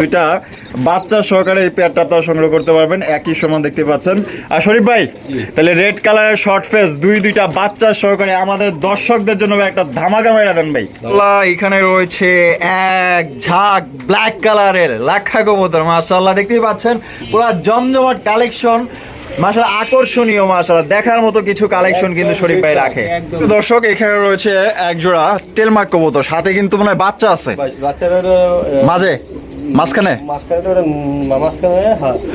দুইটা বাচ্চা সহকারে এই পেয়ারটা আপনারা সংগ্রহ করতে পারবেন একই সমান দেখতে পাচ্ছেন। আর শরীফ ভাই তাহলে রেড কালারের শর্ট ফেস দুই দুইটা বাচ্চা সহকারে আমাদের দর্শকদের জন্য একটা ধামাকা মেরা দেন ভাই। এখানে রয়েছে এক ঝাঁক ব্ল্যাক কালারের লাক্ষা কবুতর মাশাআল্লাহ দেখতেই পাচ্ছেন পুরো জমজমাট কালেকশন মাশাল আকর্ষণীয় মাশাল দেখার মতো কিছু কালেকশন কিন্তু শরীফ ভাই রাখে। দর্শক এখানে রয়েছে এক জোড়া টেলমার্ক কবুতর সাথে কিন্তু মনে হয় বাচ্চা আছে। মাঝে? মাঝখানে?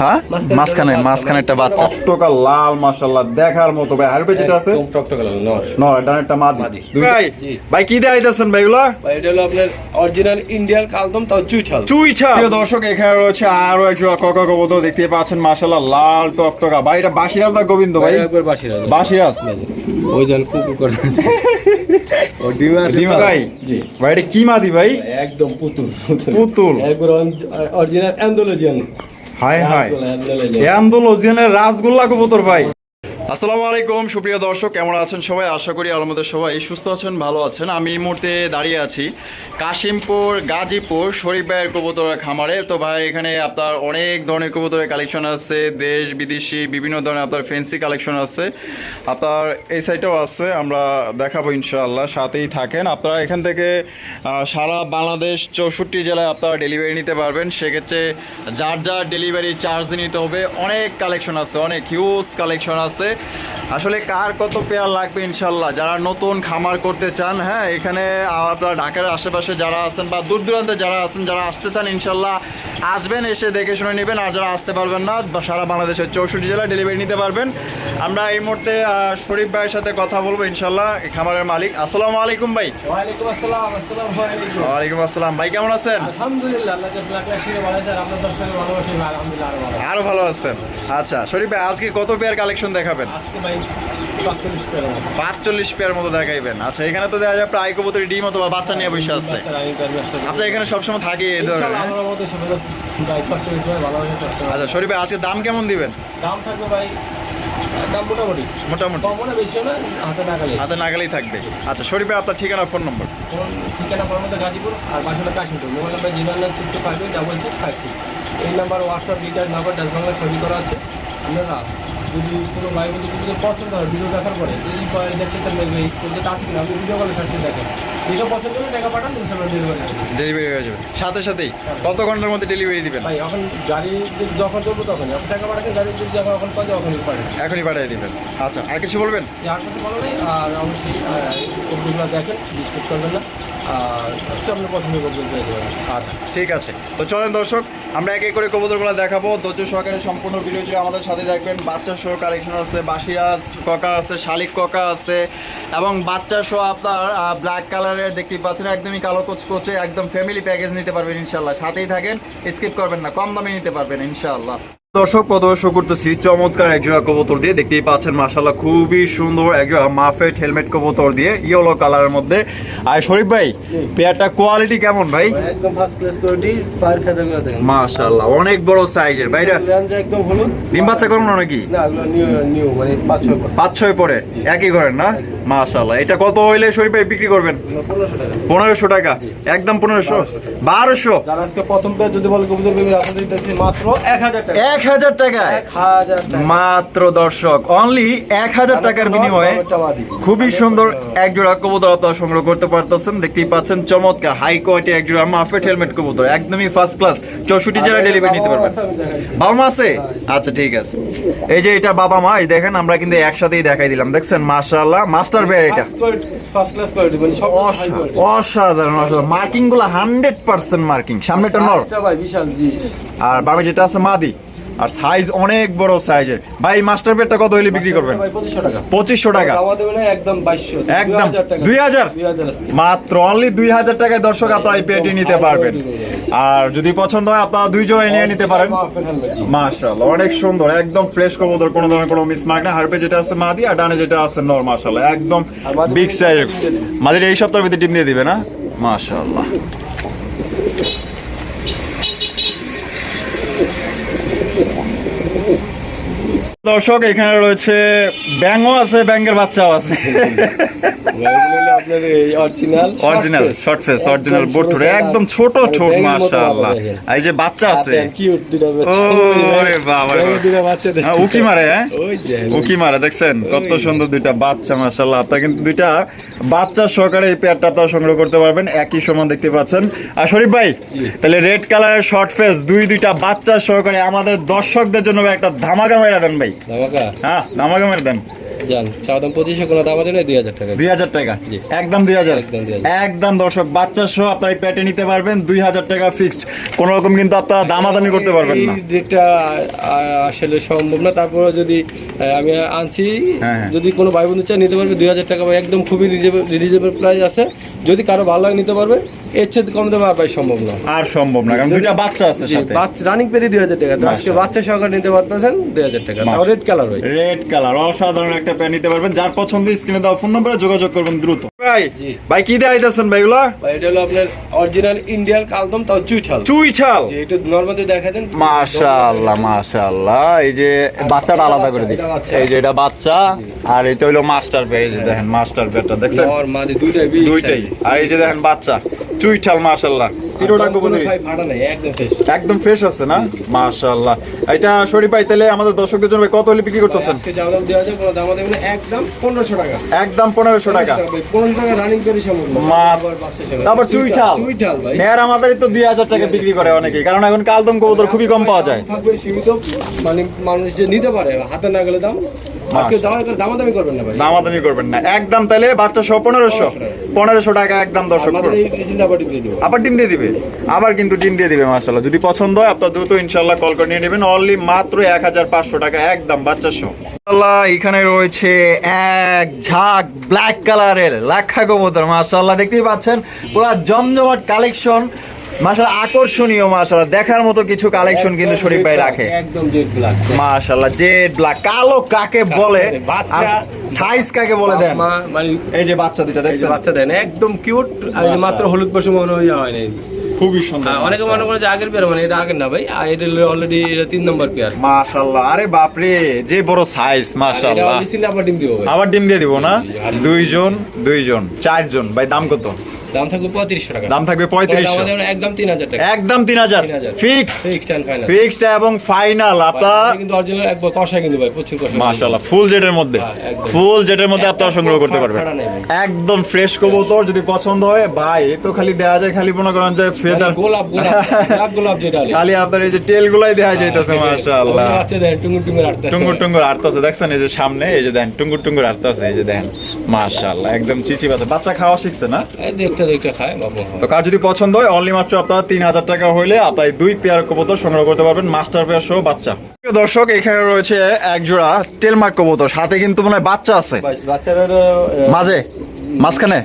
হ্যাঁ? মাঝখানে মাঝখানে একটা বাচ্চা। টকা লাল মাশাআল্লাহ দেখার মতো ভাই। হারবে যেটা আছে? টকটকে লাল নর। ন ডানেরটা মাদি। ভাই ভাই কি দেখাইতেছেন ভাই এগুলা? ভাই এটা হলো আপনার অরিজিনাল ইন্ডিয়ান কালদম তাও চুইঠাল চুইছা প্রিয় দর্শক এখানে রয়েছে আরও এক জোড়া কক কবুতর দেখতে পাচ্ছেন মাশাআল্লাহ লাল টকটকা। ভাই এটা বাসিরাজ না গোবিন্দ ভাই? একবার বাসিরা বাসিরাজ ওই দেন কুকুর করে ও ডিমা আছে ডিমা ভাই। জি। ভাই এটা কি মাদি ভাই? একদম পুতুল। পুতুল। একবার অরিজিনাল অ্যান্ডোলজিয়ান হাই হাই অ্যান্ডোলজিয়ানের রাসগোল্লা কবুতর ভাই। আসসালামু আলাইকুম, সুপ্রিয় দর্শক, কেমন আছেন সবাই? আশা করি আলমদের সবাই সুস্থ আছেন, ভালো আছেন। আমি এই মুহূর্তে দাঁড়িয়ে আছি কাশিমপুর, গাজীপুর, শরীফ ভাইয়ের কবুতরের খামারে। তো ভাই, এখানে আপনার অনেক ধরনের কবুতরের কালেকশন আছে। দেশ, বিদেশি, বিভিন্ন ধরনের আপনার ফেন্সি কালেকশন আছে। আপনার এই সাইডেও আছে, আমরা দেখাবো ইনশাআল্লাহ, সাথেই থাকেন। আপনারা এখান থেকে সারা বাংলাদেশ চৌষট্টি জেলায় আপনারা ডেলিভারি নিতে পারবেন। সেক্ষেত্রে যার যার ডেলিভারি চার্জ নিতে হবে, অনেক কালেকশন আছে, অনেক হিউজ কালেকশন আছে। আসলে কার কত পেয়ার লাগবে ইনশাল্লাহ? যারা নতুন খামার করতে চান হ্যাঁ এখানে আপনারা ঢাকার আশেপাশে যারা আছেন বা দূর দূরান্তে যারা আছেন যারা আসতে চান ইনশাল্লাহ আসবেন এসে দেখে শুনে নেবেন। আর যারা আসতে পারবেন না সারা বাংলাদেশের চৌষট্টি জেলা ডেলিভারি নিতে পারবেন। আমরা এই মুহূর্তে শরীফ ভাইয়ের সাথে কথা বলব ইনশাল্লাহ খামারের মালিক। আসসালামু আলাইকুম ভাই। ওয়ালাইকুম আসসালাম ভাই কেমন আছেন? আলহামদুলিল্লাহ আরও ভালো। আছেন। আচ্ছা শরীফ ভাই আজকে কত পেয়ার কালেকশন দেখাবেন? আজকে ভাই পাঁচচল্লিশ পেয়ার মতো। দেখাইবেন। আচ্ছা এখানে তো দেখা যায় প্রায় কবুতরের ডিম অথবা বাচ্চা নিয়ে বসে আছে। আমি থাকি। আপনার এখানে সবসময় থাকে এই ধরনের। হ্যাঁ? আচ্ছা শরীফ ভাই আজকে দাম কেমন দিবেন? দাম থাকবে ভাই দাম মোটামুটি। মোটামুটি। হাতে নাগালেই থাকবে। আচ্ছা শরীফ আপনার ঠিকানা ফোন নম্বর? ঠিকানা গাজীপুর আর Kashimpur. Mobile number zero nine six two five double six five six. এই number WhatsApp recharge number Bangla ছবি করা আছে। আপনারা যদি কোনো ভাই যদি পছন্দ হয় ভিডিও দেখার পরে এই দেখতে চান দেখবে এই যেটা আছে কিনা আপনি ভিডিও কলে সরাসরি দেখেন। যেটা পছন্দ হলে টাকা পাঠান ইনশাল্লাহ ডেলিভারি ডেলিভারি হয়ে যাবে। সাথে সাথেই কত ঘণ্টার মধ্যে ডেলিভারি দিবেন? ভাই এখন গাড়ি যখন চলবো তখন আপনি টাকা পাঠাতে গাড়ি যদি যখন এখন পাই তখনই পাঠান এখনই পাঠিয়ে দিবেন। আচ্ছা আর কিছু বলবেন? আর কিছু বলো নেই আর অবশ্যই দেখেন ডিসকাস করবেন না। আচ্ছা ঠিক আছে। তো চলেন দর্শক, আমরা এক করে কবুতরগুলো দেখাবো। ধৈর্য সহকারে সম্পূর্ণ ভিডিও আমাদের সাথে দেখবেন বাচ্চা সহ কালেকশন আছে, বাসিরাজ ককা আছে, শালিক ককা আছে, এবং বাচ্চা সহ আপনার ব্ল্যাক কালারের দেখতে পাচ্ছেন, একদমই কালো কোচকোচে, একদম ফ্যামিলি প্যাকেজ নিতে পারবেন ইনশাল্লাহ সাথেই থাকেন স্কিপ করবেন না, কম দামে নিতে পারবেন ইনশাল্লাহ দর্শক প্রদর্শন করতেছি। চমৎকার এক জোড়া কবুতর দিয়ে। দেখতেই পাচ্ছেন মাশাল্লাহ খুবই সুন্দর এক জোড়া মাফেট হেলমেট কবুতর দিয়ে ইয়েলো কালারের মধ্যে। আর শরীফ ভাই পেয়ারটা কোয়ালিটি কেমন ভাই? একদম ফার্স্ট ক্লাস কোয়ালিটি পার ফেদারগুলো দেখেন মাশাআল্লাহ অনেক বড় সাইজের একদম হলুদ। ডিম বাচ্চা করুন নাকি? না এগুলো নিউ নিউ মানে পাঁচ ছয় পর। একই ঘরের না? মাশাআল্লাহ এটা কত হইলে শরীফ ভাই বিক্রি করবেন? পনেরোশো টাকা। একদম পনেরোশো? বারোশো যারা আজকে প্রথম পেয়ে যদি বলে কবুতর বেবি আপনাদের দিতেছি মাত্র এক হাজার টাকা। হাজার টাকায়। মাত্র দর্শক অনলি এক হাজার টাকার বিনিময়ে খুবই সুন্দর এক জোড়া কবুতর আপনারা সংগ্রহ করতে পারতেছেন। দেখতেই পাচ্ছেন চমৎকার হাই কোয়ালিটি এক জোড়া মাফেট হেলমেট কবুতর একদমই ফার্স্ট ক্লাস চৌষট্টি জেলায় ডেলিভারি নিতে পারবেন। বাবা মা আছে? আচ্ছা ঠিক আছে। এই যে এটা বাবা মা এই দেখেন আমরা কিন্তু একসাথেই দেখাই দিলাম। দেখছেন মাশাআল্লাহ মাস্টার বেয়ার এটা। মানে। অসাধারণ অসাধারণ। মার্কিংগুলো হান্ড্রেড পার্সেন্ট মার্কিং সামনেটা নর। আর বামে যেটা আছে মাদি। আর সাইজ অনেক বড় সাইজের ভাই মাস্টার বেডটা কত হইলে বিক্রি করবেন? পঁচিশশো টাকা। একদম একদম। দুই হাজার। মাত্র অনলি দুই হাজার টাকায় দর্শক আপনারা এই পেটি নিতে পারবেন। আর যদি পছন্দ হয় আপনারা দুই জোড়ায় নিয়ে নিতে পারেন। মাশাআল্লাহ অনেক সুন্দর একদম ফ্রেশ কবুতর কোনো ধরনের কোনো মিস মার্ক না। হারপে যেটা আছে মাদি আর ডানে যেটা আছে নর মাশাআল্লাহ একদম বিগ সাইজ মাদির এই সপ্তাহের ভিতরে টিম দিয়ে দিবে না? মাশাআল্লাহ। দর্শক এখানে রয়েছে ব্যাঙও আছে ব্যাঙের বাচ্চাও আছে। Original original short face original boat একদম ছোট ঠোঁট মাশাআল্লাহ। এই যে বাচ্চা আছে। কিউট দুটো ওরে বাবা দুটো বাচ্চা হ্যাঁ, উকি মারে হ্যাঁ? উকি মারে দেখছেন? কত সুন্দর দুইটা বাচ্চা মাশাআল্লাহ। আপনারা কিন্তু দুইটা বাচ্চা সহকারে এই পেয়ারটা তো সংগ্রহ করতে পারবেন। একই সমান দেখতে পাচ্ছেন। আর শরীফ ভাই তাহলে রেড কালারের শর্ট ফেস দুই দুইটা বাচ্চা সহকারে আমাদের দর্শকদের জন্য একটা ধামাকা মেরা দেন ভাই। ধামাকা হ্যাঁ ধামাকা মেরা দেন যান চাওয়া দাম পঁচিশশো কোনো দাম আছে দুই হাজার টাকা। দুই হাজার টাকা? একদম দুই হাজার? একদম দর্শক বাচ্চা সহ আপনারা এই নিতে পারবেন দুই হাজার টাকা ফিক্সড কোন রকম কিন্তু আপনারা দামাদামি করতে পারবেন না। এই আসলে সম্ভব না তারপরে যদি আমি আনছি হ্যাঁ, হ্যাঁ। যদি কোনো ভাই বন্ধু চায় নিতে পারবে দুই হাজার টাকা একদম খুবই রিজনেবল প্রাইস আছে। যদি কারও ভালো লাগে নিতে পারবে। এর চেয়ে কম দামে আর ভাই সম্ভব না। আর সম্ভব না কারণ দুইটা বাচ্চা আছে সাথে। রানিং পেরি দুই হাজার টাকা। আজকে বাচ্চা সহকারে নিতে পারতেছেন দুই হাজার টাকা। রেড কালার রেড কালার অসাধারণ একটা প্যান্ট নিতে পারবেন। যার পছন্দ স্ক্রিনে দেওয়া ফোন নম্বরে যোগাযোগ করবেন দ্রুত। ভাই জি। ভাই কি দেখাইতেছেন ভাইগুলা ভাই এটা হলো আপনার অরিজিনাল ইন্ডিয়ান কালদম তাও চুইঠাল চুই ছাল। যে একটু নর্মালি দেখা দেন। মাশাআল্লাহ মাশাআল্লাহ। এই যে বাচ্চাটা আলাদা করে দিই এই যে এটা বাচ্চা আর এটা হইল মাস্টার এই যে দেখেন মাস্টার পেয়ারটা দেখছেন? দুইটাই দুইটাই। আর এই যে দেখেন বাচ্চা চুইঠাল মাশাআল্লাহ। তিরোটা গোবদের একদম ফ্রেশ আছে না? মাশাআল্লাহ। এটা শরীফ ভাই তাহলে আমাদের দর্শকদের জন্য কত হলে বিক্রি করতেছেন? আজকে দাম দেওয়া যায় কোনো দাম দেবে একদম পনেরোশো টাকা। একদম পনেরোশো টাকা। পনেরোশো টাকা রানিং করে সম্ভব মা- আবার বাচ্চা ছেলে। তারপর চুইঠাল। চুইঠাল ভাই। নেয়ার আমাদের তো দুই হাজার টাকা বিক্রি করে অনেকেই কারণ এখন কালদম কবুতর খুবই কম পাওয়া যায়। থাকবে সীমিত মানে মানুষ যে নিতে পারে হাতে না গেলে দাম দামাদামি করবেন না দামাদামি করবেন না। একদম তাহলে বাচ্চা সহ পনেরোশো। পনেরোশো টাকা। একদম দর্শক আবার ডিম দিয়ে দিবে। আবার কিন্তু ডিম দিয়ে দিবে মাসাল্লাহ যদি পছন্দ হয় আপনার দ্রুত ইনশাল্লাহ কল করে নিয়ে নেবেন। অনলি মাত্র এক হাজার পাঁচশো টাকা একদম বাচ্চা সহ। মাশাআল্লাহ, এখানে রয়েছে এক ঝাঁক ব্ল্যাক কালারের লাক্ষা কবুতর মাশাল্লাহ দেখতেই পাচ্ছেন পুরো জমজমাট কালেকশন মাশাল আকর্ষণীয় মাশাল্লাহ দেখার মতো কিছু কালেকশন কিন্তু শরীফ ভাই রাখে। একদম জেড ব্ল্যাক মাশাল্লাহ জেড ব্ল্যাক কালো কাকে বলে? আর সাইজ কাকে বলে দেন? মানে এই যে বাচ্চা দুটা দেখছেন? বাচ্চা দেন একদম কিউট আর মাত্র হলুদ বসে মনে হয় হয় নাই। খুবই সুন্দর হ্যাঁ, অনেকে মনে করে যে আগের পেয়ার মানে এটা আগের না ভাই এটা অলরেডি এটা তিন নম্বর পেয়ার মাশাল্লাহ আরে বাপরে যে বড় সাইজ মাশাল্লাহ আবার ডিম দিব ভাই। আবার ডিম দিয়ে দিব না? দুইজন দুইজন চারজন ভাই দাম কত? দাম থাকবে পঁয়ত্রিশশো টাকা। দাম থাকবে পঁয়ত্রিশশো। একদম তিন হাজার টাকা। একদম তিন হাজার। Fix fixed and final fixed এবং ফাইনাল আপনারা কিন্তু অরিজিনাল একবার কষা কিন্তু ভাই প্রচুর কষা মাশাল্লাহ ফুল জেটের মধ্যে। হ্যাঁ, ফুল জেটের মধ্যে আপনারা সংগ্রহ করতে পারবেন। একদম ফ্রেশ কবুতর যদি পছন্দ হয় ভাই তো খালি দেওয়া যায় খালি মনে করেন যে ফেদার মানে গোলাপ গোলাপ গোলাপ যেটা খালি আপনার এই যে টেল গুলাই দেওয়া যাইতেছে হ্যাঁ, মাশাআল্লাহ। আছে দেন টুঙ্গুর টুঙ্গুর আটটা টুঙ্গুর টুঙ্গুর আটতাছে দেখছেন এই যে সামনে এই যে দেন টুঙ্গুর টুঙ্গুর আটতাছে এই যে দেন। মাশাআল্লাহ একদম চিচি বাচ্চা বাচ্চা খাওয়া শিখছে না? এই দেখতে খায় বাবু তো কার যদি পছন্দ হয় অনলি মাত্র আপনারা তিন হাজার টাকা হইলে আপনার দুই পেয়ার কবুতর সংগ্রহ করতে পারবেন মাস্টার পেয়ার সহ বাচ্চা। দর্শক এখানে রয়েছে এক জোড়া টেলমার্ক কবুতর সাথে কিন্তু মনে হয় বাচ্চা আছে। বাচ্চারা মাঝে? মাঝখানে?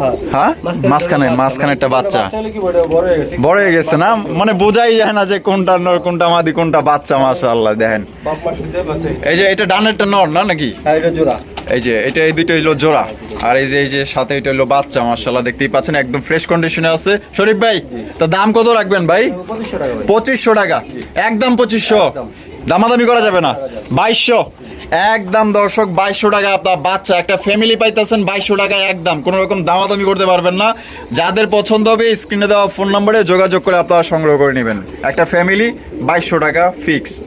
হ্যাঁ। হ্যাঁ? মাঝখানে মাঝখানে একটা বাচ্চা। বড় বড় হয়ে গেছে না? মানে বোঝাই যায় না যে কোনটা নর কোনটা মাদি কোনটা বাচ্চা মাশাআল্লাহ দেখেন। এই যে এটা ডানেরটা নর না নাকি? হ্যাঁ এই যে এটা এই দুইটা হইল জোড়া। আর এই যে এই যে সাথে এটা হইল বাচ্চা মাশাআল্লাহ দেখতেই পাচ্ছেন একদম ফ্রেশ কন্ডিশনে আছে। শরীফ ভাই তো দাম কত রাখবেন ভাই? পঁচিশশো টাকা একদম পঁচিশশো। দামাদামি করা যাবে না। বাইশশো। একদম দর্শক, বাইশশো টাকা আপনার বাচ্চা, একটা ফ্যামিলি পাইতেছেন বাইশশো টাকা একদম। কোনো রকম দামাদামি করতে পারবেন না। যাদের পছন্দ হবে স্ক্রিনে দেওয়া ফোন নম্বরে যোগাযোগ করে আপনারা সংগ্রহ করে নেবেন। একটা ফ্যামিলি বাইশশো টাকা ফিক্সড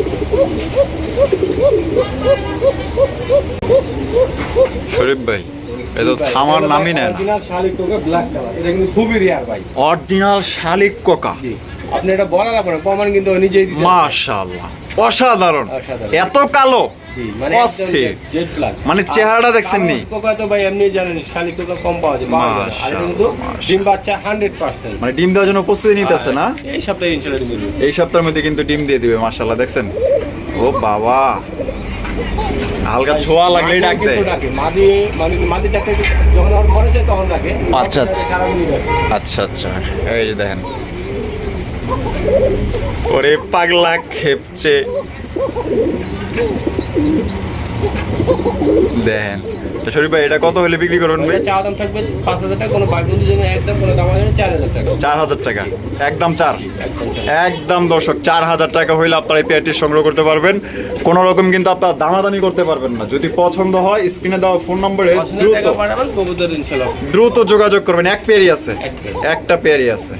শরীফ ভাই এ থামার নামই নেন অরিজিনাল শালিক টোকা ব্ল্যাক কালার এটা কিন্তু খুবই রেয়ার ভাই। অরিজিনাল শালিক কোকা। আপনি এটা বলা লাগবে না প্রমাণ কিন্তু নিজেই দিতে মাশাআল্লাহ। অসাধারণ। এত কালো। মানে মানে চেহারাটা দেখছেন নি? কোকা তো ভাই এমনি জানেন শালিক টোকা কম পাওয়া যায়। আর কিন্তু ডিম বাচ্চা মানে ডিম দেওয়ার জন্য প্রস্তুতি নিতেছে না? এই সপ্তাহে ইনশাল্লাহ ডিম দিবে। এই সপ্তাহের মধ্যে কিন্তু ডিম দিয়ে দিবে মাশাআল্লাহ দেখছেন? ও বাবা। হালকা ছোঁয়া লাগলেই ডাক দেয়। মাদি মানে মাদি ডাকে যখন ওর ঘরে যায় তখন ডাকে। আচ্ছা, আচ্ছা। আচ্ছা আচ্ছা। এই যে দেখেন। ওরে পাগলা খেপছে দেখেন তো শরীফ ভাই এটা কত হলে বিক্রি করবেন ভাই? চাওয়া দাম থাকবে পাঁচ হাজার টাকা কোনো ভাই বন্ধুর জন্য একদম কোনো দাম হবে চার হাজার টাকা। চার হাজার টাকা। একদম চার। একদম দর্শক চার হাজার টাকা হইলে আপনারা এই পেয়ারটি সংগ্রহ করতে পারবেন। কোনো রকম কিন্তু আপনার দামাদামি করতে পারবেন না। যদি পছন্দ হয় স্ক্রিনে দেওয়া ফোন নম্বরে দ্রুত দ্রুত যোগাযোগ করবেন। এক পেয়ারই আছে। একটা পেয়ারই আছে।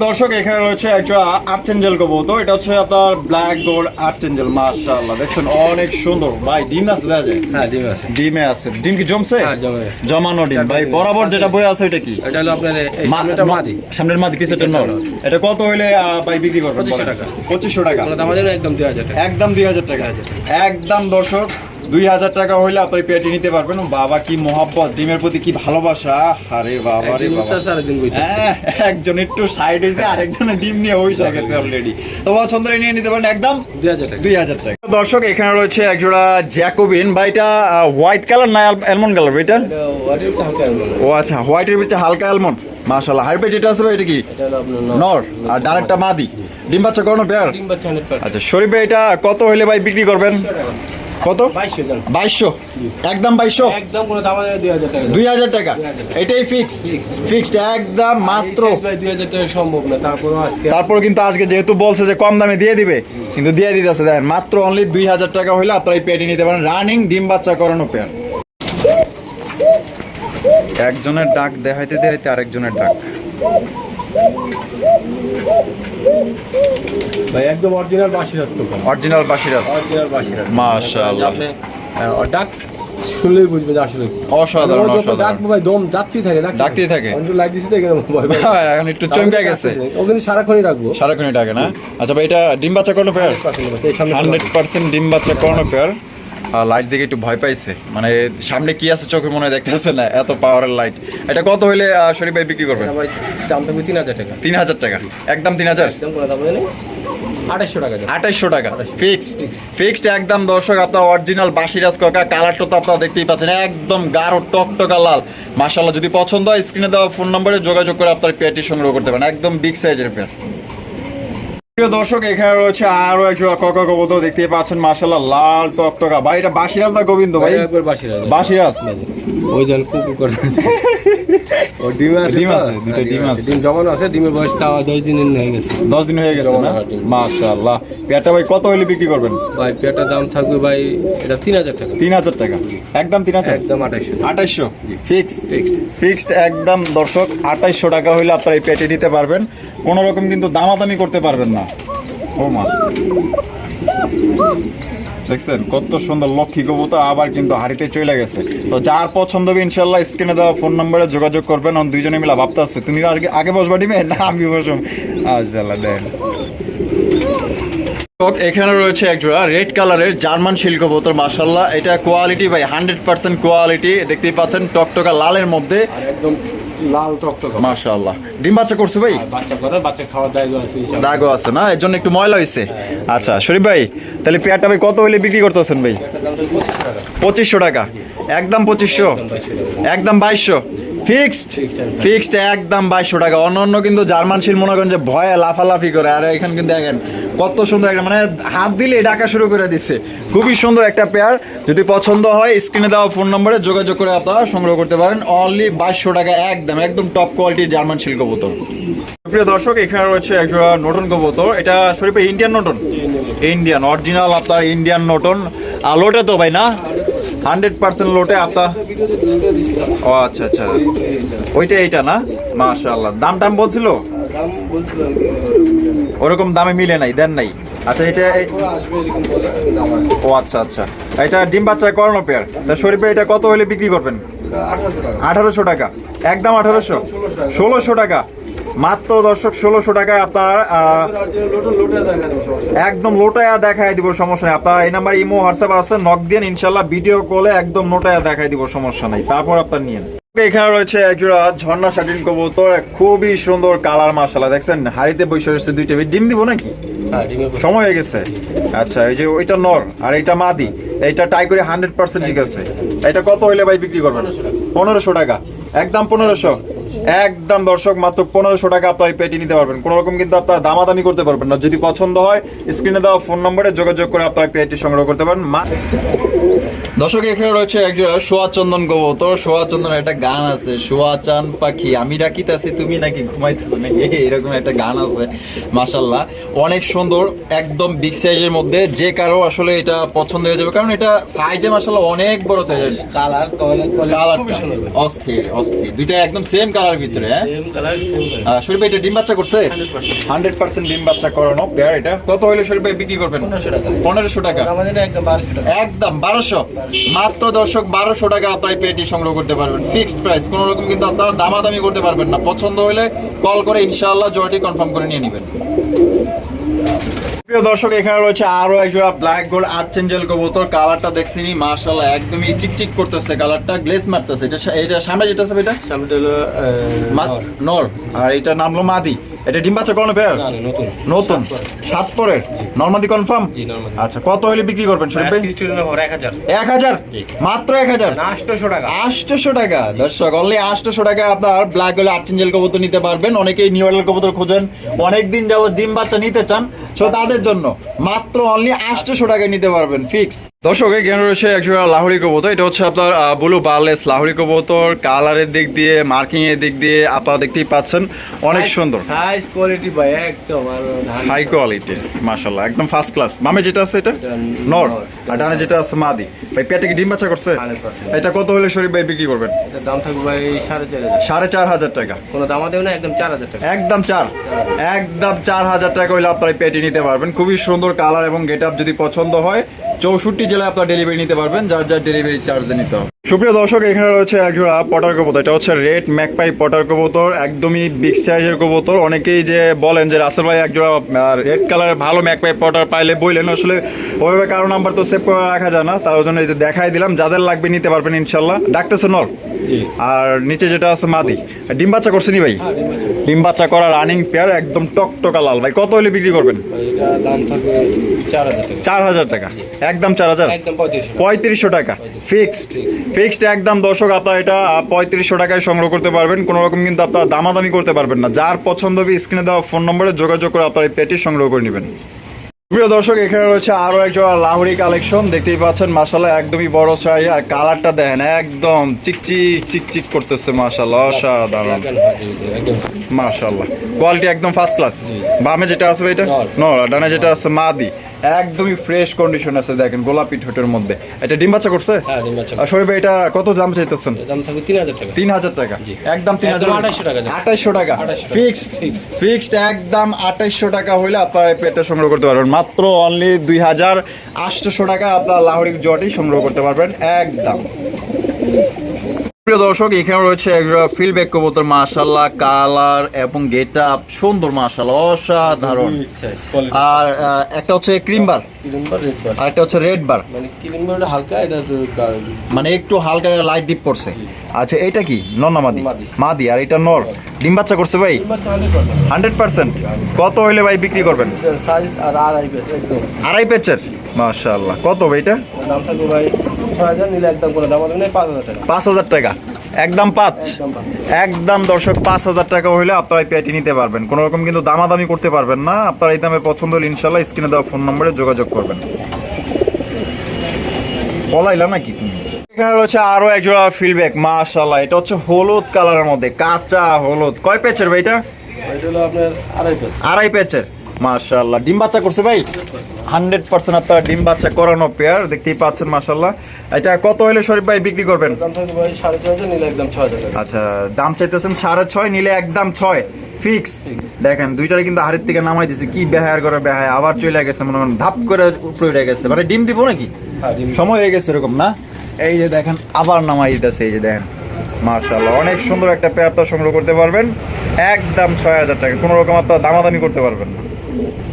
দর্শক এখানে রয়েছে একটা আর্চেঞ্জেল কবুতর। এটা হচ্ছে আপনার ব্ল্যাক গোল্ড আর্চেঞ্জেল মাশাআল্লাহ। দেখছেন অনেক সুন্দর। ভাই ডিম আছে দেখা যায় হ্যাঁ ডিম আছে। ডিমে আছে। ডিম কি জমছে? হ্যাঁ জমে জমানো ডিম। ভাই বরাবর যেটা বই আছে ওইটা কি? এটা হলো আপনার সামনেটা ন- মাদি সামনের মাদি পিছেরটা নর এটা কত হইলে ভাই বিক্রি করবেন 2500 টাকা। পঁচিশশো টাকা। কোনো দাম একদম দুই হাজার টাকা। একদম দুই হাজার টাকা। একদম দর্শক দুই হাজার টাকা হইলে আপনি পেটি নিতে পারবেন। বাবা কি মহাব্বত। ডিমের প্রতি কি ভালোবাসা? আরে বাবা রে বাবা। হ্যাঁ, একজন একটু সাইড হয়েছে আরেকজনের ডিম নিয়ে হয়ে গেছে অলরেডি তো পছন্দ হলে নিয়ে নিতে পারেন একদম দুই হাজার টাকা। দুই হাজার টাকা। দর্শক এখানে রয়েছে একজোড়া জ্যাকোবিন। বা এটা হোয়াইট কালার না অ্যালমন্ড কালার এটা? এটা। ও আচ্ছা হোয়াইটের ভিতরে হালকা অ্যালমন্ড মাশাআল্লাহ। হাইপে যেটা আছে ভাই এটা কি? এটা হলো আপনার নর। আর ডানেরটা মাদি। ডিম বাচ্চা কোনো পেয়ার? ডিম বাচ্চা 100% আচ্ছা শরীফ এটা কত হইলে ভাই বিক্রি করবেন? কত? 2200 বাইশশো? একদম বাইশশো? একদম কোনো দাম হবে না, 2000 টাকা। দাম। দুই হাজার টাকা। এটাই ফিক্সড ফিক্সড একদম মাত্র। এই size ভাই 2000 টাকা সম্ভব না। তারপর কিন্তু আজকে যেহেতু বলছে যে কম দামে দিয়ে দিবে কিন্তু দিয়ে দিতেছে। দেখেন মাত্র অনলি দুই হাজার টাকা হইলে আপনারা এই পেটি নিতে পারেন। রানিং ডিম বাচ্চা করানো পেয়ার একজনের ডাক দেখাইতে দেখাইতে আরেকজনের ডাক। ভাই একদম অরিজিনাল রাস্তা অরিজিনাল অরিজিনাল মাশাআল্লাহ। আপনি ডাক শুনলেই বুঝবেন যে আসলে অসাধারণ, অসাধারণ। ডাকবো ভাই দম ডাকতেই থাকে ডাকতেই ডাকতেই থাকে। লাইট দিছি তো এখানে ভয় পাই। হ্যাঁ, এখন একটু চমকে গেছে। ও কিন্তু সারাক্ষণই রাখব সারাক্ষণই ডাকে না? আচ্ছা ভাই এটা ডিম বাচ্চা করানো পেয়ার এই সামনে হান্ড্রেড পার্সেন্ট ডিম বাচ্চা করানো পেয়ার লাইট দিকে একটু ভয় পাইছে। মানে সামনে কি আছে চোখে মনে হয় দেখতেছে না এত পাওয়ারের লাইট এটা কত হইলে শরীফ ভাই বিক্রি করবেন? দাম থাকবে তিন হাজার টাকা। তিন হাজার টাকা। একদম তিন হাজার? একদম কোনো দাম হবে আঠাশশো টাকা দাম। টাকা। ফিক্সড ফিক্সড একদম দর্শক আপনার অরিজিনাল বাসিরাজ কাকা কালারটা তো আপনারা দেখতেই পাচ্ছেন একদম গাঢ় টকটকা লাল। যদি পছন্দ হয় স্ক্রিনে দেওয়া ফোন নম্বরে যোগাযোগ করে আপনার পেয়ারটি সংগ্রহ করতে পারেন। একদম বিগ সাইজের পেয়ার। প্রিয় দর্শক এখানে রয়েছে আরও একজোড়া ককা কবুতর দেখতেই পাচ্ছেন মাশাল্লাহ লাল টকটকা। ভাই এটা বাসিরাজ না গোবিন্দ ভাই? একবার বাসি বাসিরাজ। ওই জল কুকু করে ও ডিম আছে ডিম আছে, দুটো ডিম আছে। ডিম জমানো আছে ডিমের বয়স তাও দশ দিনের হয়ে গেছে। দশ দিন হয়ে গেছে না। ভাই কত হইলে বিক্রি করবেন? ভাই দাম থাকবে ভাই এটা টাকা। একদম ফিক্সড? ফিক্সড। একদম দর্শক টাকা হইলে আপনারা এই পেটে নিতে পারবেন। কোনো রকম কিন্তু দামাদামি করতে পারবেন না। ও মা। দেখছেন, কত সুন্দর লক্ষ্মী কবুতর আবার কিন্তু হাড়িতে চলে গেছে। তো যার পছন্দ হবে ইনশাল্লাহ স্ক্রিনে দেওয়া ফোন নম্বরে যোগাযোগ করবেন আমি দুইজনে মিলে ভাবতে আছে, তুমি আগে আগে বসবা ডিমে? না আমি বসুম আচ্ছা দেন। এখানে রয়েছে এক জোড়া রেড কালারের জার্মান শিল্ক বোতল মাসাল্লাহ এটা কোয়ালিটি ভাই হান্ড্রেড পার্সেন্ট কোয়ালিটি দেখতেই পাচ্ছেন, টকটকা লালের মধ্যে। একদম লাল টকটক মাশাআল্লাহ। ডিম বাচ্চা করছে ভাই? আর বাচ্চা করে আছে দাগও আছে না? এর জন্য একটু ময়লা হয়েছে আচ্ছা শরীফ ভাই তাহলে পেয়ারটা ভাই কত হইলে বিক্রি করতেছেন ভাই? এটার দাম থাকবে 25 টাকা। পঁচিশশো টাকা। একদম পঁচিশশো। একদম 2200 টাকা। একদম বাইশশো। ফিক্সড ফিক্সড একদম। বাইশশো টাকা। অন্য অন্য কিন্তু জার্মান শিল মনে করেন যে ভয়ে লাফালাফি করে। আর এখানে কিন্তু দেখেন কত সুন্দর একটা মানে হাত দিলে ডাকা শুরু করে দিচ্ছে খুবই সুন্দর একটা পেয়ার যদি পছন্দ হয় স্ক্রিনে দেওয়া ফোন নম্বরে যোগাযোগ করে আপনারা সংগ্রহ করতে পারেন। অনলি বাইশশো টাকা একদম একদম টপ কোয়ালিটির জার্মান শিল কবুতর প্রিয় দর্শক এখানে রয়েছে একটা নটন কবুতর। এটা শরীফে ইন্ডিয়ান নটন ইন্ডিয়ান অরিজিনাল আপনার ইন্ডিয়ান নটন আর লোটে তো ভাই না? হান্ড্রেড পার্সেন্ট লোটে আপনার। ও আচ্ছা আচ্ছা। ওইটা এইটা না? মাশাআল্লাহ। দাম টাম বলছিল? ওরকম দামে মিলে নাই, দেন নাই। আচ্ছা এটা ও আচ্ছা আচ্ছা। এটা ডিম বাচ্চা করানো পেয়ার তা শরীফে এটা কত হলে বিক্রি করবেন? এটা 1800 টাকা। আঠারোশো টাকা। একদম আঠারোশো? ষোলোশো টাকা। মাত্র দর্শক ষোলোশো টাকায় আপনার। একদম লোটায়া দেখাই দিব সমস্যা নেই। আপনার এই নাম্বার ইমো হোয়াটসঅ্যাপ আছে নক দিয়ে ইনশাল্লাহ ভিডিও কলে একদম নোটায়া দেখাই দিব সমস্যা নাই। তারপর আপনার নিয়েন। এখানে রয়েছে একজোড়া ঝর্ণা শাটিন কবুতর খুবই সুন্দর কালার মাশাল্লাহ দেখছেন হাড়িতে বসে রয়েছে দুইটা ডিম দিব নাকি? হ্যাঁ, সময় হয়ে গেছে। আচ্ছা এই যে ওইটা নর আর এইটা মাদি। এইটা টাই করে হান্ড্রেড পার্সেন্ট ঠিক আছে। এটা কত হইলে ভাই বিক্রি করবেন? পনেরোশো টাকা। একদম পনেরোশো। একদম দর্শক, মাত্র পনেরোশো টাকা আপনার পেটি নিতে পারবেন। কোনো রকম কিন্তু আপনার দামাদামি করতে পারবেন না। যদি পছন্দ হয় স্ক্রিনে দেওয়া ফোন নম্বরে যোগাযোগ করে আপনার পেটি সংগ্রহ করতে পারেন। মা দর্শক এখানে রয়েছে একজন সোয়া চন্দন কবুতর। সোয়া চন্দন একটা গান আছে সোয়া চান পাখি আমি ডাকিতেছি তুমি নাকি ঘুমাইতেছো নাকি? এরকম একটা গান আছে মাশাল্লাহ অনেক সুন্দর একদম বিগ সাইজের মধ্যে যে কারও আসলে এটা পছন্দ হয়ে যাবে কারণ এটা সাইজে মাশাল্লাহ অনেক বড় সাইজের কালার কালার অস্থির অস্থির। দুইটা একদম সেম কালার ভিতরে হ্যাঁ? শরীফ এটা ডিম বাচ্চা করছে? Hundred percent. ডিম বাচ্চা করানো পেয়ার এটা। কত হইলে শরীফ বিক্রি করবেন? পনেরোশো টাকা। পনেরোশো টাকা। একদম বারোশো। মাত্র দর্শক বারোশো টাকা আপনার পেটি সংগ্রহ করতে পারবেন। ফিক্সড প্রাইস, কোনো রকম কিন্তু আপনারা দামাদামি করতে পারবেন না। পছন্দ হলে কল করে ইনশাআল্লাহ জয়টি কনফার্ম করে নিয়ে নেবেন। প্রিয় দর্শক এখানে রয়েছে আরও এক জোড়া ব্ল্যাক গোল্ড আর্চেঞ্জেল কবুতর। কালারটা দেখছিনি মার্শাল্লাহ একদমই চিকচিক করতেছে কালারটা মারতেছে। এটা এটা সামনে যেটা আছে এটা? সামনেটা হলো নর। আর এটা নামলো মাদি। এটা ডিম বাচ্চা পেয়ার নতুন। নতুন। সাত পরের। নর্মাদি কনফার্ম আচ্ছা কত হলে বিক্রি করবেন শরীফ ভাই এক হাজার। মাত্র এক হাজার? আটশোশো টাকা। আটশোশো টাকা। দর্শক অনলি আটশোশো টাকা আপনার ব্ল্যাক গোলে আর্চেঞ্জেল কবুতর নিতে পারবেন। অনেকেই নিউ কবুতর খোঁজেন। অনেক দিন যাবত ডিম বাচ্চা নিতে চান। সো তাদের জন্য মাত্র অনলি আটশোশো টাকায় নিতে পারবেন ফিক্স দর্শক এখানে রয়েছে একজোড়া লাহোরি কবুতর? এটা হচ্ছে আপনার ব্লু বার্লেস লাহোরি কবুতর কালারের দিক দিয়ে মার্কিং এর দিক দিয়ে আপনারা দেখতেই পাচ্ছেন অনেক সুন্দর। সাইজ কোয়ালিটি ভাই একদম হাই কোয়ালিটি মাশাল্লাহ একদম ফার্স্ট ক্লাস মামে যেটা আছে এটা? নর। আর ডানে যেটা আছে মাদি। ভাই পেটে কি ডিম বাচ্চা করছে? এটা কত হলে শরীফ ভাই বিক্রি করবেন? দাম থাকবে ভাই সাড়ে চার হাজার। সাড়ে চার হাজার টাকা। কোনো দামা দেবে না একদম চার হাজার টাকা। একদম চার। একদম চার হাজার টাকা হইলে আপনার এই পেটি নিতে পারবেন। খুবই সুন্দর কালার এবং গেট যদি পছন্দ হয়, চৌষট্টি জেলায় আপনার ডেলিভারি নিতে পারবেন, যার যার ডেলিভারি চার্জ নিতে হবে। সুপ্রিয় দর্শক এখানে রয়েছে একজোড়া পটার কবুতর। এটা হচ্ছে রেড ম্যাকপাই পটার কবুতর একদমই বিগ সাইজের কবুতর। অনেকেই যে বলেন যে রাসেল ভাই একজোড়া রেড কালারের ভালো ম্যাকপাই পটার পাইলে বইলেন। আসলে ওইভাবে কারও নাম্বার তো সেভ করে রাখা যায় না। তার জন্য এই যে দেখাই দিলাম যাদের লাগবে নিতে পারবেন ইনশাল্লাহ। ডাকতেছে নর। আর নিচে যেটা আছে মাদি। ডিম বাচ্চা করছে নি ভাই? হ্যাঁ ডিম বাচ্চা করা রানিং পেয়ার একদম টকটকা লাল। ভাই কত হলে বিক্রি করবেন? চার হাজার টাকা। একদম চার হাজার? একদম পঁয়ত্রিশশো। টাকা। পঁয়ত্রিশশো টাকা ফিক্সড ফিক্সড একদম দর্শক আপনার এটা পঁয়ত্রিশশো টাকায় সংগ্রহ করতে পারবেন। কোনো রকম কিন্তু আপনার দামাদামি করতে পারবেন না। যার পছন্দ হবে স্ক্রিনে দেওয়া ফোন নম্বরে যোগাযোগ করে আপনার এই পেটি সংগ্রহ করে নেবেন। প্রিয় দর্শক এখানে রয়েছে আরও একজোড়া লাহোরি কালেকশন। দেখতেই পাচ্ছেন মাসাল্লাহ একদমই বড় সাইজ আর কালারটা দেখেন একদম চিকচিক চিকচিক করতেছে মাসাল্লাহ অসাধারণ। মাশাআল্লাহ। কোয়ালিটি একদম ফার্স্ট ক্লাস বামে যেটা আছে এটা। নর ডানে যেটা আছে মাদি। একদমই ফ্রেশ কন্ডিশন আছে দেখেন গোলাপি ঠোঁটের মধ্যে। এটা ডিম বাচ্চা করছে? হ্যাঁ আর শরীফ ভাই, এটা কত দাম চাইতেছেন? দাম থাকবে তিন হাজার টাকা। তিন হাজার টাকা। জি। একদম তিন হাজার একদম 2800 টাকা। আঠাইশশো টাকা। 2800 টাকা। ফিক্সড ফিক্সড একদম আঠাইশশো টাকা হইলে আপনার পেটটা সংগ্রহ করতে পারবেন। মাত্র অনলি দুই হাজার আটশোশো টাকা আপনার লাহোরি জটি সংগ্রহ করতে পারবেন। একদম। প্রিয় দর্শক এখানে রয়েছে একটা ফিলব্যাক কবুতর। মাশাল্লাহ কালার এবং গেট আপ সুন্দর মাশাল্লাহ অসাধারণ। আর একটা হচ্ছে ক্রিম বার আর একটা হচ্ছে রেড বার মানে একটু হালকা লাইট ডিপ পড়ছে। আচ্ছা এটা কি? নর না মাদি। মাদি। আর এটা নর। ডিম বাচ্চা করছে ভাই? হান্ড্রেড পার্সেন্ট কত হইলে ভাই বিক্রি করবেন? আর আড়াই পেচের মাশাল্লাহ কত ভাই এটা? ছয় হাজার নিলে একদম করে দাম হবে না পাঁচ হাজার টাকা। পাঁচ হাজার টাকা। একদম পাঁচ। একদম দর্শক পাঁচ হাজার টাকা হইলে আপনারা এই পেটি নিতে পারবেন। কোনো রকম কিন্তু দামাদামি করতে পারবেন না। আপনারা এই দামে পছন্দ হলে ইনশাল্লাহ স্ক্রিনে দেওয়া ফোন নম্বরে যোগাযোগ করবেন। বলাইলা নাকি তুমি? এখানে রয়েছে আরও এক জোড়া ফিলব্যাক মাশাল্লাহ এটা হচ্ছে হলুদ কালারের মধ্যে কাঁচা হলুদ। কয় পেচের ভাই এটা? আপনার আড়াই পিস আড়াই পেচের মাশাল্লাহ ডিম বাচ্চা করছে ভাই? হান্ড্রেড পার্সেন্ট আপনারা ডিম বাচ্চা করানো পেয়ার দেখতেই পাচ্ছেন মাশাল্লাহ এটা কত হইলে শরীফ ভাই বিক্রি করবেন? আচ্ছা দাম চাইতেছেন সাড়ে ছয় নিলে একদম ছয়। ফিক্সড দেখেন দুইটারে কিন্তু হাড়ির থেকে নামাই দিছে। কি বেহায়ার করে বেহায় আবার চলে গেছে মনে করেন ধাপ করে উপরে উঠে গেছে। মানে ডিম দিব নাকি? হ্যাঁ সময় হয়ে গেছে এরকম না? এই যে দেখেন আবার নামাই দিতেছে এই যে দেখেন। মার্শাল্লাহ অনেক সুন্দর একটা পেয়ার তো সংগ্রহ করতে পারবেন। একদম ছয় হাজার টাকা কোনো রকম আপনার দামাদামি করতে পারবেন না। Thank you.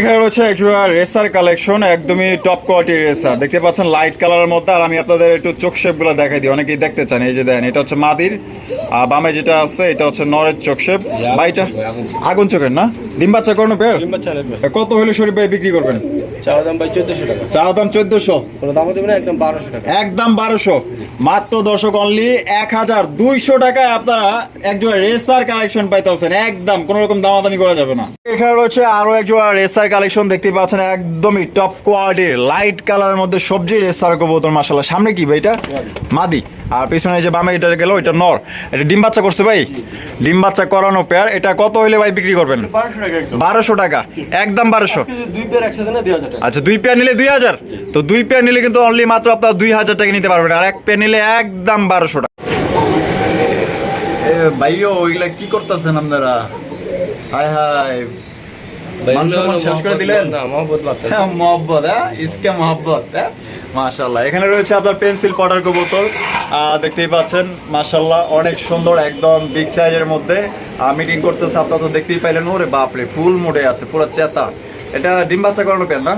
এখানে রয়েছে একটা রেসার কালেকশন একদমই টপ কোয়ালিটির রেসার দেখতে পাচ্ছেন লাইট কালারের মধ্যে আর আমি আপনাদের একটু চোখ শেপগুলো দেখাই দিই। অনেকেই দেখতে চান এই যে দেখেন এটা হচ্ছে মাদির আর বামে যেটা আছে এটা হচ্ছে নরের চোখ শেপ বাইটা আগুন চোখের না? ডিম বাচ্চা করানো পেয়ার কত হলে শরীফ ভাই বিক্রি করবেন? চাওয়া দাম ভাই চোদ্দোশো টাকা। চাওয়া দাম চোদ্দশো। কোনো দামও দেবে একদম বারোশো টাকা। একদম বারোশো। মাত্র দর্শক অনলি এক হাজার দুইশো টাকায় আপনারা একজোড়া রেসার কালেকশন পাইতেছেন। একদম কোনো রকম দামাদামি করা যাবে না। এখানে রয়েছে আরও একজোড়া রেসার কালেকশন দেখতে পাচ্ছেন একদমই টপ কোয়ালিটির লাইট কালারের মধ্যে সবজি রেসার কবুতর মাসাল্লাহ সামনে কি ভাই এটা? মাদি। আর পিছনে এই যে বামে এটা গেল এটা নর। এটা ডিম বাচ্চা করছে ভাই? ডিম বাচ্চা করানো পেয়ার এটা কত হইলে ভাই বিক্রি করবেন? বারোশো টাকা একদম। বারোশো টাকা। একদম বারোশো। দুই পেয়ার একসাথে না দুই হাজার টাকা। আচ্ছা দুই পেয়ার নিলে দুই হাজার। তো দুই পেয়ার নিলে কিন্তু অনলি মাত্র আপনার দুই হাজার টাকা নিতে পারবেন। আর এক পেয়ার নিলে একদম বারোশো টাকা। ভাইও ওইগুলা কি করতেছেন আপনারা? হায় হায়। শেষ করে দিলেন? হ্যাঁ মহব্বত হ্যাঁ ইসকে মহব্বত হ্যাঁ মাশাল্লাহ এখানে রয়েছে আপনার পেন্সিল পটার কবুতর। দেখতেই পাচ্ছেন মাশাল্লাহ অনেক সুন্দর একদম বিগ সাইজের মধ্যে। মিটিং করতেছে আপনারা তো দেখতেই পাইলেন ওরে বাপরে ফুল মোডে আছে পুরো চেতা। এটা ডিম বাচ্চা করানো পেন না।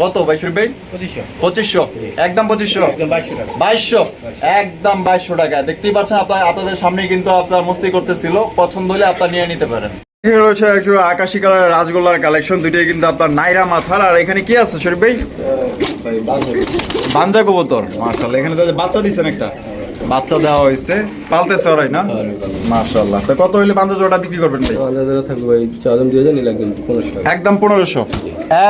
কত বাইশ ভাই পঁচিশশো। একদম পঁচিশশো? বাইশশো। একদম বাইশশো টাকা। দেখতেই পাচ্ছেন আপনার আপনাদের সামনেই কিন্তু আপনার মস্তি করতেছিল পছন্দ হলে আপনার নিয়ে নিতে পারেন। এখানে রয়েছে একটু আকাশি কালার রাজগোল্লার কালেকশন দুইটাই কিন্তু আপনার নাইরা মাথার। আর এখানে কি আছে শরীফ ভাই? বাঞ্জা কবুতর মার্শাল এখানে তো বাচ্চা দিচ্ছেন একটা। বাচ্চা দেওয়া হয়েছে। পালতেছে ওরাই না? মার্শাল্লাহ তো কত হইলে বাঞ্জা জোড়া বিক্রি করবেন ভাই? আমাদের থাকবে ভাই চাওয়া দাম দুই হাজার নিলে একদম পনেরোশো টাকা। একদম পনেরোশো?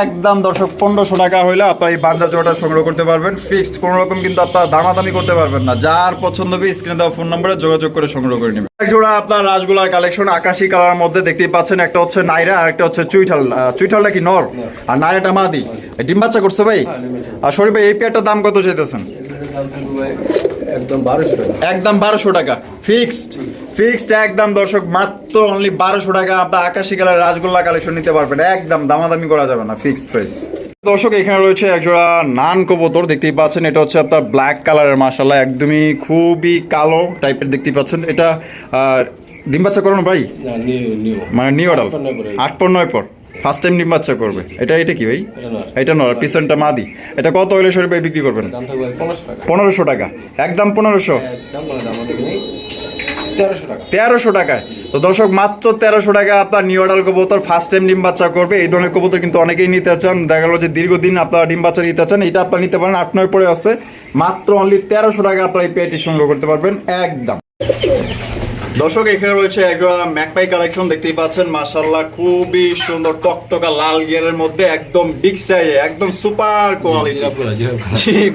একদম দর্শক পনেরোশো টাকা হইলে আপনার এই বাঞ্জা জোড়াটা সংগ্রহ করতে পারবেন। ফিক্সড কোনো রকম কিন্তু আপনার দামাদামি করতে পারবেন না। যার পছন্দ হবে স্ক্রিনে দেওয়া ফোন নম্বরে যোগাযোগ করে সংগ্রহ করে নেবেন। এক জোড়া আপনার রাসগোলার কালেকশন আকাশি কালার মধ্যে দেখতেই পাচ্ছেন। একটা হচ্ছে নাইরা আর একটা হচ্ছে চুইঠাল। আহ, চুইঠালটা কি নর? আর নাইরাটা মাদি। ডিম বাচ্চা করছে ভাই? আর শরীফ ভাই এই পেয়ারটার দাম কত চাইতেছেন? একদম বারোশো টাকা। একদম বারোশো টাকা। ফিক্সড। ফিক্সড একদম দর্শক মাত্র অনলি বারোশো টাকা। আপনার আকাশি কালার রাসগোল্লা কালেকশন নিতে পারবেন। একদম দামাদামি করা যাবে না ফিক্সড প্রাইস দর্শক এখানে রয়েছে একজোড়া নান কবুতর দেখতেই পাচ্ছেন এটা হচ্ছে আপনার ব্ল্যাক কালারের মাসাল্লাহ একদমই খুবই কালো টাইপের দেখতেই পাচ্ছেন। এটা ডিম বাচ্চা করানো ভাই? মানে নিউ আট পর নয় পরে। ফার্স্ট টাইম ডিম বাচ্চা করবে। এটা এটা কি ভাই? এটা নয়। পিছনটা মাদি। এটা কত হইলে শরীর ভাই বিক্রি করবেন? পনেরোশো টাকা। একদম পনেরোশো। তেরোশো টাকা। টাকায়। তো দর্শক মাত্র তেরোশো টাকা আপনার নিউ অর্ডাল কবুতর ফার্স্ট টাইম ডিম বাচ্চা করবে। এই ধরনের কবুতর কিন্তু অনেকেই নিতে চান। দেখা গেলো যে দীর্ঘদিন আপনারা ডিম বাচ্চা নিতে চান এটা আপনার নিতে পারেন। আট নয় পরে আছে। মাত্র অনলি তেরোশো টাকা আপনার এই পেটি সংগ্রহ করতে পারবেন। একদম। দর্শক এখানে রয়েছে একজোড়া ম্যাকপাই কালেকশন দেখতেই পাচ্ছেন। মাশাল্লাহ খুবই সুন্দর টকটকা লাল গিয়ারের মধ্যে একদম বিগ সাইজ একদম সুপার কোয়ালিটি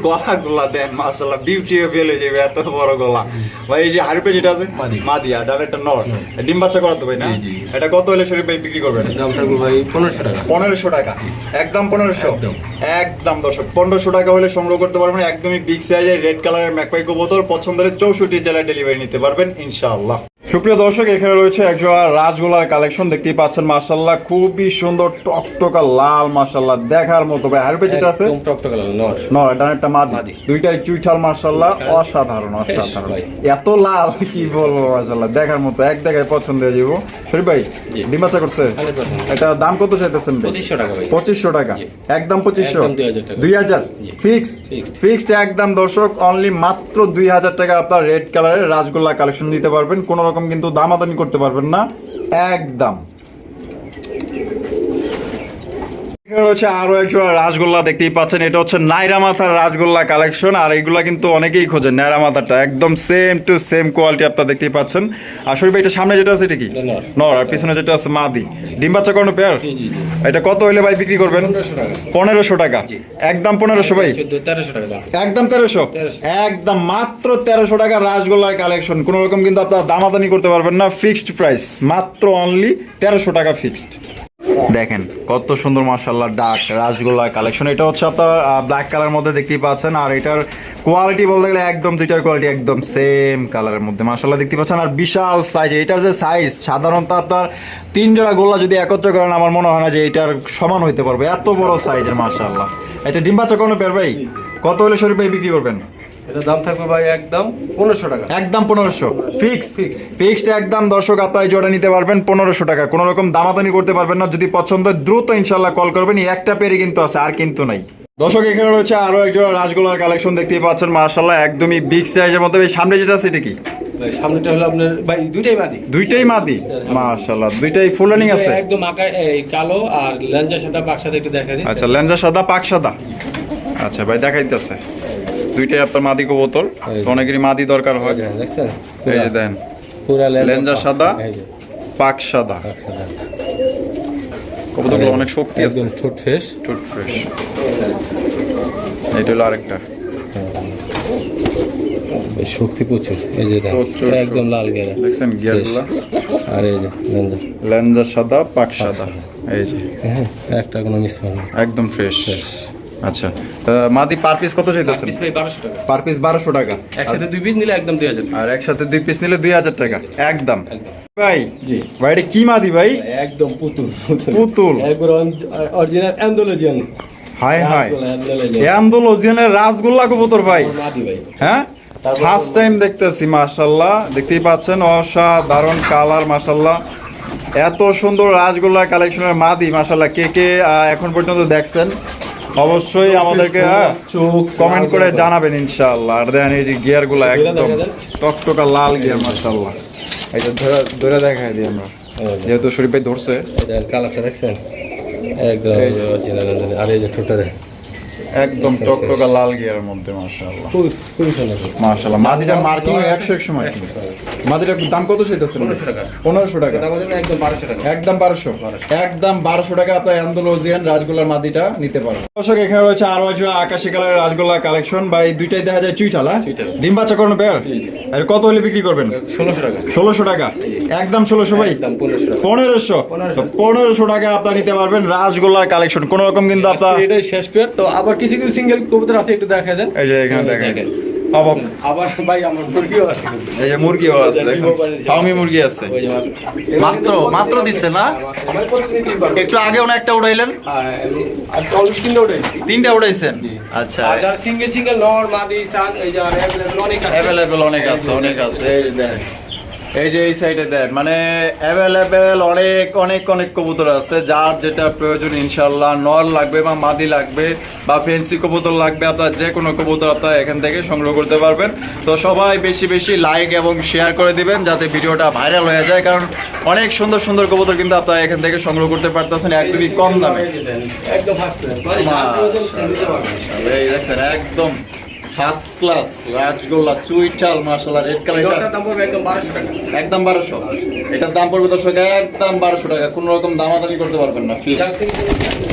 গলা গুলা। দেন মাশাল্লাহ বিউটি ফেলে যাবে এত বড় গলা। ভাই এই যে হারপে যেটা আছে? মাদিয়া তাহলে একটা নর। ডিম বাচ্চা করাতে ভাই না। এটা কত হলে শরীফ ভাই বিক্রি করবেন? দাম থাকবে ভাই পনেরোশো টাকা। পনেরোশো টাকা। একদম পনেরোশো। একদম। একদম দর্শক পনেরোশো টাকা হলে সংগ্রহ করতে পারবেন। একদমই বিগ সাইজের রেড কালারের ম্যাকপাই কবুতর। পছন্দের চৌষট্টি জেলায় ডেলিভারি নিতে পারবেন ইনশাআল্লাহ। সুপ্রিয় দর্শক এখানে রয়েছে একজোড়া রাজগোলার কালেকশন দেখতেই পাচ্ছেন মার্শাল্লাহ খুবই সুন্দর টকটকা লাল মার্শাল্লাহ দেখার মতো ভাই। হারপে যেটা আছে? টকটকা লাল, নর। এটা একটা মাদি। দুইটাই চুইঠাল মার্শাল্লাহ অসাধারণ অসাধারণ। এত লাল কি বলব মার্শাল্লাহ দেখার মতো এক দেখায় পছন্দ হয়ে যাব। শরীফ ভাই জি। ডিম বাচ্চা করছে? এটা দাম কত চাইতেছেন পঁচিশশো টাকা পঁচিশশো টাকা। একদম পঁচিশশো। একদম 2000 টাকা। দুই হাজার? ফিক্সড? ফিক্সড। একদম দর্শক অনলি মাত্র দুই হাজার টাকা আপনার রেড কালারের রাসগোল্লা কালেকশন দিতে পারবেন। কোনো রকম কিন্তু দামাদামি করতে পারবেন না। একদম। হচ্ছে আরও একজোড়া রাসগোল্লা দেখতেই পাচ্ছেন। এটা হচ্ছে নাইরা মাথার রাসগোল্লা কালেকশন আর এগুলা কিন্তু অনেকেই খোঁজেন নাইরা মাথাটা একদম সেম টু সেম কোয়ালিটি আপনারা দেখতেই পাচ্ছেন। আর শরীফ এটা সামনে যেটা আছে এটা কি? নর। আর পিছনে যেটা আছে মাদি। ডিম বাচ্চা কোনো পেয়ার এটা কত হইলে ভাই বিক্রি করবেন? পনেরোশো টাকা। একদম পনেরোশো ভাই? একদম তেরোশো? একদম মাত্র তেরোশো টাকা রাসগোল্লার কালেকশন। কোনো রকম কিন্তু আপনার দামাদামি করতে পারবেন না ফিক্সড প্রাইস মাত্র অনলি তেরোশো টাকা ফিক্সড দেখেন, কত সুন্দর মার্শাল্লাহ ডাক রাসগোল্লার কালেকশন এটা হচ্ছে আপনার ব্ল্যাক কালার মধ্যে দেখতেই পাচ্ছেন, আর এটার কোয়ালিটি বলতে গেলে একদম দুইটার কোয়ালিটি একদম সেম কালারের মধ্যে। মার্শাল্লাহ দেখতে পাচ্ছেন, আর বিশাল সাইজ এটার যে সাইজ সাধারণত আপনার তিন জোড়া গোল্লা যদি একত্র করেন, আমার মনে হয় না যে এটার সমান হইতে পারবে। এত বড় সাইজের মার্শাল্লাহ এটা ডিম বাচ্চা কোনো পেয়ার ভাই? কত হলে ভাই বিক্রি করবেন? এটা দাম থাকবে ভাই একদম পনেরোশো টাকা। একদম পনেরোশো। ফিক্সড ফিক্সড একদম দর্শক আপনারা জোড়া নিতে পারবেন পনেরোশো টাকা। কোনো রকম দামাদানি করতে পারবেন না। যদি পছন্দ দ্রুত ইনশাল্লাহ কল করবেন। একটা পেরে কিন্তু আছে আর কিন্তু নাই। দর্শক এখানে রয়েছে আরও এক রাসগোলার কালেকশন দেখতেই পাচ্ছেন। মার্শাল্লাহ একদমই বিগ সাইজের মধ্যে। এই সামনে যেটা আছে এটা কি? সামনেটা হলো আপনার ভাই দুইটাই মাদি দুইটাই মাদি মাশাআল্লাহ দুইটাই ফুল রানিং আছে। একদম আঁকা কালো আর লেঞ্জার সাদা পাক সাথে একটু দেখা দিই। আচ্ছা লেঞ্জা সাদা পাক সাদা। আচ্ছা ভাই দেখাইতেছে। দুইটাই আপনার মাদি কবুতর। তো অনেকেরই মাদি দরকার হয়। হ্যাঁ, এই যে দেন। পুরা লেঞ্জা সাদা পাক সাদা। কবুতরগুলো অনেক শক্তি আছে। একদম ঠোঁট ফেস টুট ফ্রেশ। এটা হলো আরেকটা। শক্তি প্রচুর। এই যে দেখেন, একদম লাল গেরা দেখছেন গিয়ারগুলো? আর এই যে লেঞ্জা লেঞ্জা সাদা পাক সাদা। এই যে। হ্যাঁ একটা কোনো মিস হবে না একদম ফ্রেশ। আচ্ছা। মাদি পার পিস কত চাইতেছেন? পিস ভাই বারোশো টাকা। পার পিস বারোশো টাকা। একসাথে দুই পিস নিলে একদম দুই হাজার আর একসাথে দুই পিস নিলে দুই হাজার টাকা। একদম। ভাই জি। ভাই এটা কি মাদি ভাই? একদম পুতুল। পুতুল। একবার অরিজিনাল অ্যান্ডোলজিয়ান হাই হাই অ্যান্ডোলজিয়ানের রাসগোল্লা কবুতর ভাই। মাদি ভাই। হ্যাঁ? ফার্স্ট টাইম দেখতেছি মাশাল্লাহ দেখতেই পাচ্ছেন অসাধারণ কালার মাশাল্লাহ এত সুন্দর রাজগোল্লা কালেকশনের মাদি মাশাল্লাহ কে কে এখন পর্যন্ত দেখছেন অবশ্যই আমাদেরকে হ্যাঁ, চোখ কমেন্ট করে জানাবেন ইনশাল্লাহ আর দেখেন এই যে গিয়ারগুলা একদম দেন। টকটকা লাল গিয়ার মার্শাল্লাহ এটা ধরে ধরে দেখাই দিই আমরা। যেহেতু শরীফ ভাই ধরছে। কালারটা দেখছেন? একদম। আর এই যে ঠোঁটটা দেখেন। একদম টকটকা লাল গিয়ারের মধ্যে খুবই সুন্দর মাশাল্লাহ মাদিটার মার্কিং মাদিটার দাম কত চাইতেছেন? পনেরোশো টাকা। পনেরোশো টাকা। একদম বারোশো টাকা। একদম বারোশো। একদম বারোশো টাকা আপনার অ্যান্ডোলজিয়ান রাজগোল্লার মাদিটা নিতে পারেন দর্শক এখানে রয়েছে আরও আকাশি কালারের রাজগোল্লা কালেকশন বা এই দুইটাই দেখা যায় চুইটাল হ্যাঁ? চুইটাল। ডিম বাচ্চা করুন পেয়ার আর কত হলে বিক্রি করবেন? ষোলোশো টাকা। ষোলোশো টাকা। একদম ষোলোশো ভাই? একদম পনেরোশো টাকা। পনেরোশো। তো পনেরোশো টাকা আপনার নিতে পারবেন রাজগোল্লার কালেকশন কোন রকম কিন্তু আপনার এটাই শেষ পেয়ার। তো আবার কিছু কিছু সিঙ্গেল কবুতর আছে একটু দেখা দেন। এই যে এখানে দেখেন। দেখেন। আবার ভাই আমার মুরগিও আছে। এই যে মুরগিও আছে দেখেন ফার্মি মুরগি আছে। ওই যে আমার- মাত্র মাত্র দিচ্ছে না? আমার প্রতিদিন তিন বার। একটু আগে ওনা একটা উড়াইলেন? হ্যাঁ, আর তিনটা উড়াইছেন? আচ্ছা। আর যারা সিঙ্গেল সিঙ্গেল নর মাদি সান এই যে অনেক আছে। অনেক আছে অনেক আছে। এই যে দেখ এই যে এই সাইডে দেখ মানে অ্যাভেলেবেল অনেক অনেক অনেক কবুতর আছে যার যেটা প্রয়োজন ইনশাল্লাহ নল লাগবে বা মাদি লাগবে বা ফেন্সি কবুতর লাগবে আপনার যে কোনো কবুতর আপনার এখান থেকে সংগ্রহ করতে পারবেন। তো সবাই বেশি বেশি লাইক এবং শেয়ার করে দিবেন যাতে ভিডিওটা ভাইরাল হয়ে যায় কারণ অনেক সুন্দর সুন্দর কবুতর কিন্তু আপনারা এখান থেকে সংগ্রহ করতে পারতেছেন একদমই কম দামে। একদম দেখছেন একদম ফার্স্ট ক্লাস রাজগোল্লা চুইটাল মাশাল্লাহ রেড কালার দাম পড়বে একদম বারোশো টাকা। একদম 1200 এটার দাম পড়বে দর্শক একদম বারোশো টাকা। কোনো রকম দামাদামি করতে পারবেন না ফিক্স single-